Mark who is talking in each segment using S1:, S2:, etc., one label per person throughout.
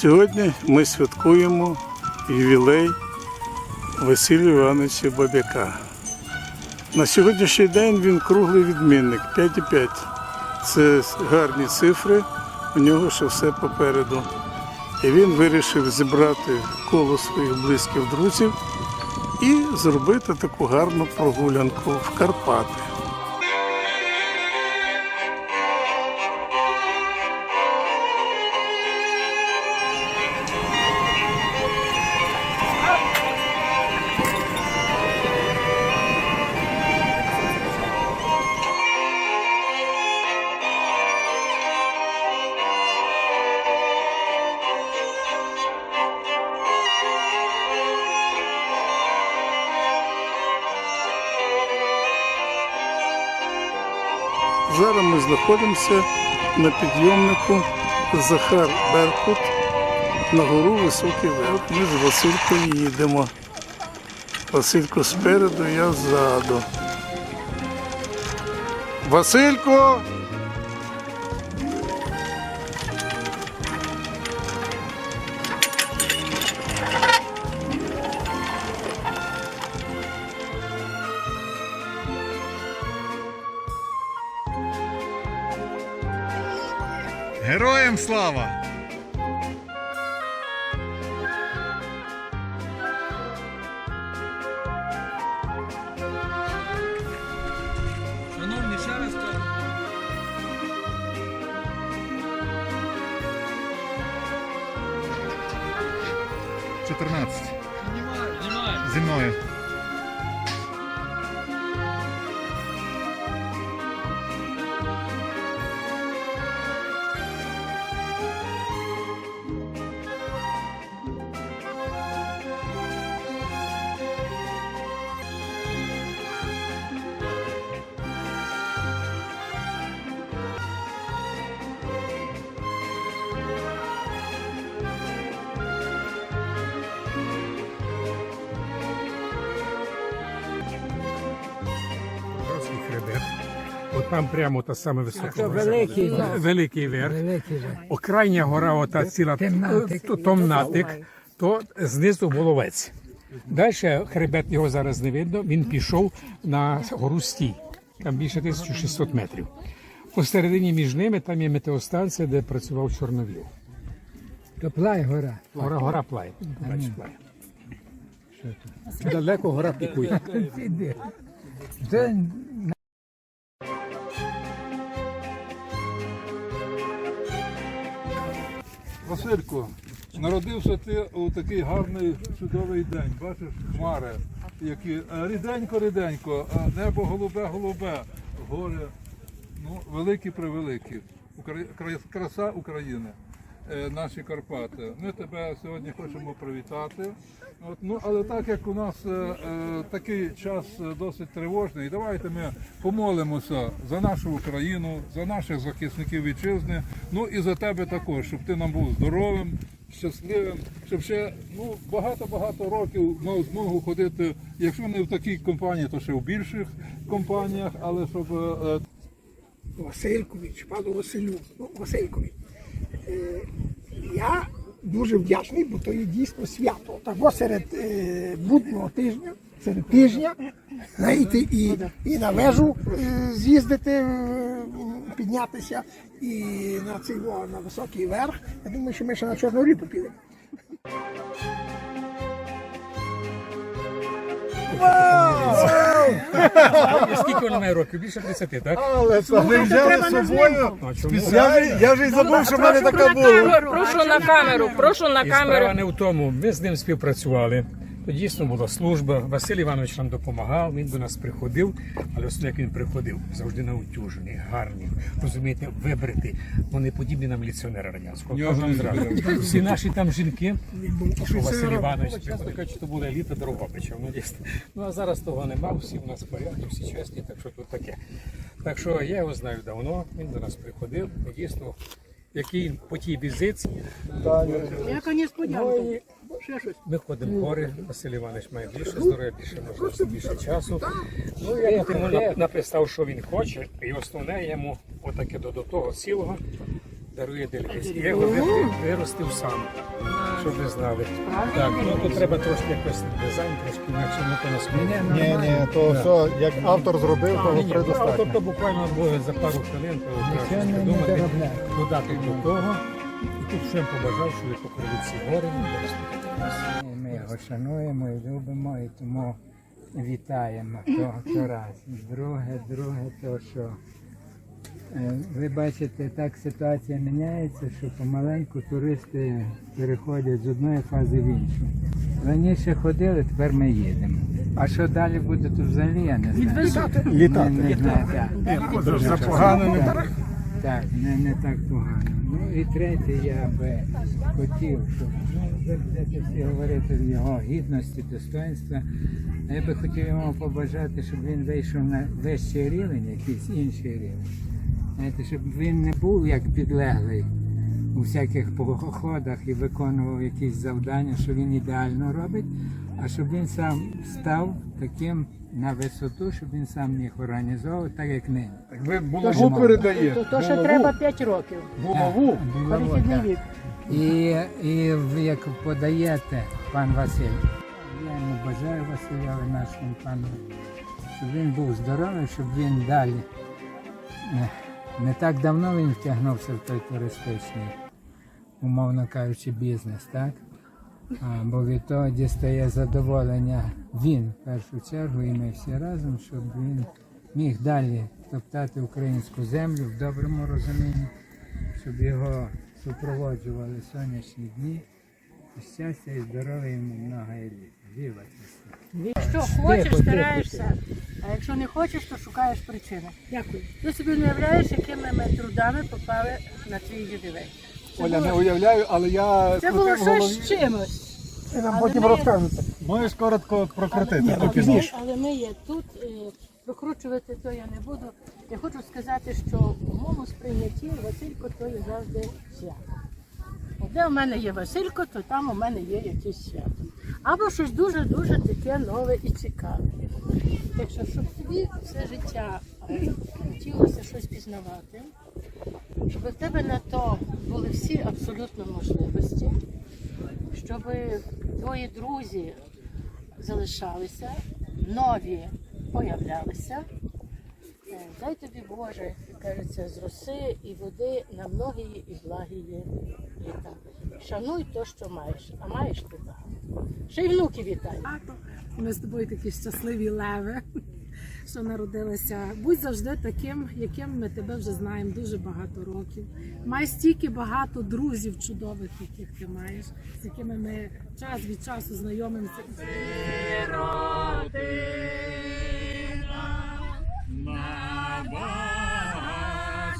S1: Сьогодні ми святкуємо ювілей Василія Івановича Бабяка. На сьогоднішній день він круглий відмінник 5,5. Це гарні цифри, у нього ще все попереду. І він вирішив зібрати коло своїх близьких друзів і зробити таку гарну прогулянку в Карпати. Знаходимося на підйомнику Захар Беркут на гору Високий Верх. Ми з Василькою їдемо. Василько спереду, я ззаду. Василько!
S2: Героям слава!
S3: Шановні, ще раз кажу. –
S2: 14.
S3: Знімаю, знімаю.
S2: Зі мною.
S4: От там прямо та саме висока.
S5: Великий,
S4: Великий верх.
S5: великий.
S4: Окрайня гора, ота ціла
S5: Темнатик.
S4: то- Томнатик, то знизу Головець. Далі хребет його зараз не видно. Він пішов на гору Стій. Там більше 1600 метрів. Посередині між ними там є метеостанція, де працював Чорновіл.
S5: То плай гора.
S4: Гора, гора плає. Бачиш, плає. Далеко гора пікує.
S6: Василько, народився ти у такий гарний чудовий день. Бачиш, хмари, які е, ріденько, ріденько, а небо голубе, голубе, гори, ну, великі превеликі. Укра- Краса України, е, наші Карпати. Ми тебе сьогодні хочемо привітати. От, ну, але так як у нас е, е, такий час е, досить тривожний, давайте ми помолимося за нашу Україну, за наших захисників вітчизни, ну і за тебе також, щоб ти нам був здоровим, щасливим, щоб ще ну, багато-багато років мав змогу ходити, якщо не в такій компанії, то ще в більших компаніях, але щоб е,
S7: Василькович, пану Василю, ну, Василькові. Е, я дуже вдячний, бо то є дійсно свято. Так серед е, будного тижня, серед тижня, знаєте, і, і на вежу е, з'їздити, піднятися, і на цей на високий верх. Я думаю, що ми ще на Чорну ріпу підемо.
S4: Скільки вона має років? Більше 30, так?
S2: Але це ви взяли з собою.
S4: А чому?
S2: Я вже, я вже й забув, що в мене така була.
S8: Прошу на камеру, прошу на
S4: І справа
S8: камеру.
S4: не в тому. Ми з ним співпрацювали. То дійсно була служба. Василь Іванович нам допомагав, він до нас приходив, але ось як він приходив, завжди наутюжений, гарний, розумієте, вибрити. Вони подібні на міліціонера радянського.
S6: Я
S4: зразу. Всі наші там жінки, що Василь Іванович, приходить, кажуть, що була еліта Дрогобича. Ну, дійсно. ну а зараз того нема, всі в нас в порядку, всі чесні, так що тут таке. Так що я його знаю давно, він до нас приходив, дійсно. Який по тій візиці
S7: Яка несподіванка. Ще щось.
S4: ми ходимо в гори, Василь Іванович має більше здоров'я, більше можливості, більше часу. Ну, я йому нап- написав, що він хоче, і основне йому отаке до, до того цілого. дарує Дельфійський. Я його ви- виростив сам, щоб ви знали. Так, ну то треба трошки якось дизайн, трошки інакше, ну то на
S2: Ні, ні, то все, як автор зробив, того
S4: Автор
S2: предостатньо.
S4: то буквально буде за пару хвилин, то
S5: не, не
S4: придумати, додати до того. І тут всім побажав, що ви покрили ці гори.
S5: Ми його шануємо і любимо, і тому вітаємо то, то раз. Друге, друге, то що е, ви бачите, так ситуація міняється, що помаленьку туристи переходять з одної фази в іншу. Раніше ходили, тепер ми їдемо. А що далі буде, то взагалі я не знаю.
S1: Літати.
S5: Не, не знаю, так.
S1: За погано не
S5: Так, так, не, не так погано. Ну і третє, я би хотів, щоб ну, будете всі говорити його гідності, достоинства. А Я би хотів йому побажати, щоб він вийшов на вищий рівень, якийсь інший рівень. Знаєте, щоб він не був як підлеглий у всяких походах і виконував якісь завдання, що він ідеально робить, а щоб він сам став таким на висоту, щоб він сам міг організовувати, так як нині.
S6: Ви булаву передаєте.
S8: То ще треба 5 років.
S6: Булаву.
S8: Перехідний вік.
S5: І, і як подаєте, пан Василь, я йому бажаю Василю нашому пану, щоб він був здоровий, щоб він далі. е, Не так давно він втягнувся в той туристичний, умовно кажучи, бізнес, так? А, бо від того дістає задоволення він в першу чергу, і ми всі разом, щоб він міг далі топтати українську землю в доброму розумінні, щоб його супроводжували сонячні дні. Щастя і здоров'я йому много літ. Віва
S8: Якщо хочеш,
S5: Тихо, тихо,
S8: стараєшся, а якщо не хочеш, то шукаєш причини. Дякую. Ти собі не уявляєш, якими ми трудами попали на твій ювілей.
S6: Оля, не уявляю, але я
S8: це було
S6: крутив в
S8: щось з чимось.
S7: Ви нам
S8: Але
S7: потім
S8: ми-
S7: розкажете.
S2: Можеш коротко прокрутити
S8: Але,
S2: то
S8: але, ми, але ми є тут, е, викручувати то я не буду. Я хочу сказати, що в моєму сприйнятті Василько то є завжди свято. Де в мене є Василько, то там у мене є якесь свято. Або щось дуже-дуже таке нове і цікаве. Так що, щоб тобі все життя е, хотілося щось пізнавати, щоб в тебе на то були всі абсолютно можливості, щоб твої друзі залишалися, нові появлялися. Е, Дай тобі Боже, кажеться, з роси і води на многії і благії літа. Шануй то, що маєш, а маєш ти багато. Ще й внуки вітаю.
S9: Ми з тобою такі щасливі леви, що народилися. Будь завжди таким, яким ми тебе вже знаємо дуже багато років. Май стільки багато друзів чудових, яких ти маєш, з якими ми час від часу знайомимося.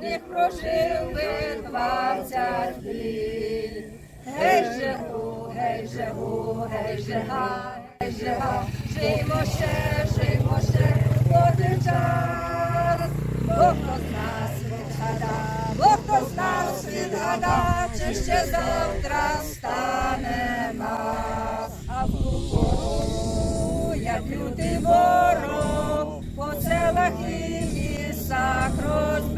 S10: у них прожив би двадцять літ. Гей жегу, гей жегу, гей жега, гей жега, жиймо ще, жиймо ще, поки час, бо хто з нас відгада, бо хто з нас відгада, чи ще завтра стане нас, а в ту як лютий ворог, по селах і лісах розбись,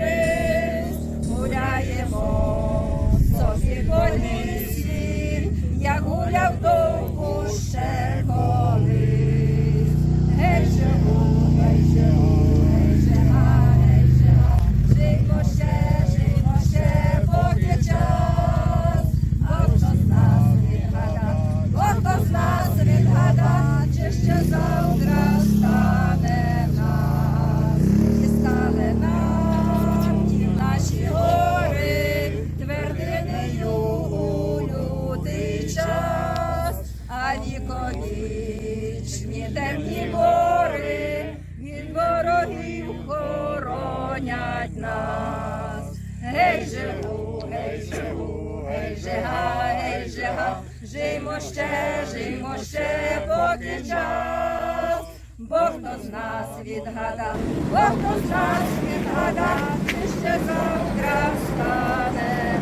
S10: жиймо ще, жиймо ще, поки час. Бог хто з нас відгадав, Бог хто з нас відгадав, ти ще завтра стане